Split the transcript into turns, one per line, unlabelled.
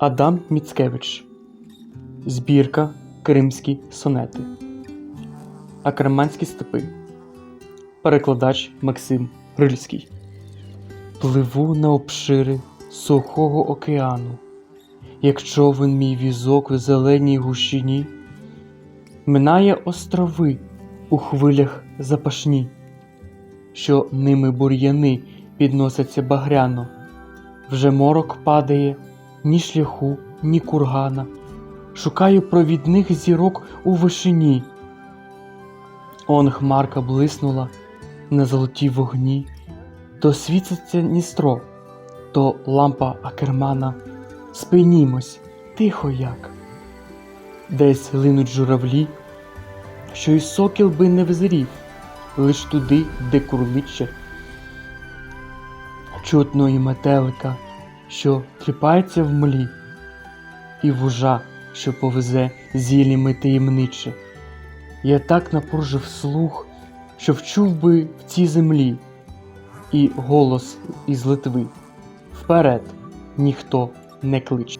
Адам Міцкевич. Збірка Кримські сонети. Акреманські степи. Перекладач Максим Рильський. Пливу на обшири сухого океану, як човен мій візок в зеленій гущині, минає острови у хвилях запашні, що ними бур'яни підносяться багряно, вже морок падає, ні шляху, ні кургана. Шукаю провідних зірок у вишині. Он хмарка блиснула на золотій вогні, то світиться Дністро, то лампа Акермана. Спинімось, тихо як. Десь линуть журавлі, що й сокіл би не взрів, лиш туди, де курличе. Чутно і метелика, що тріпається в млі, і вужа, що повезе зіліми таємниче. Я так напружив слух, що вчув би в цій землі, і голос із Литви. Вперед ніхто не кличе.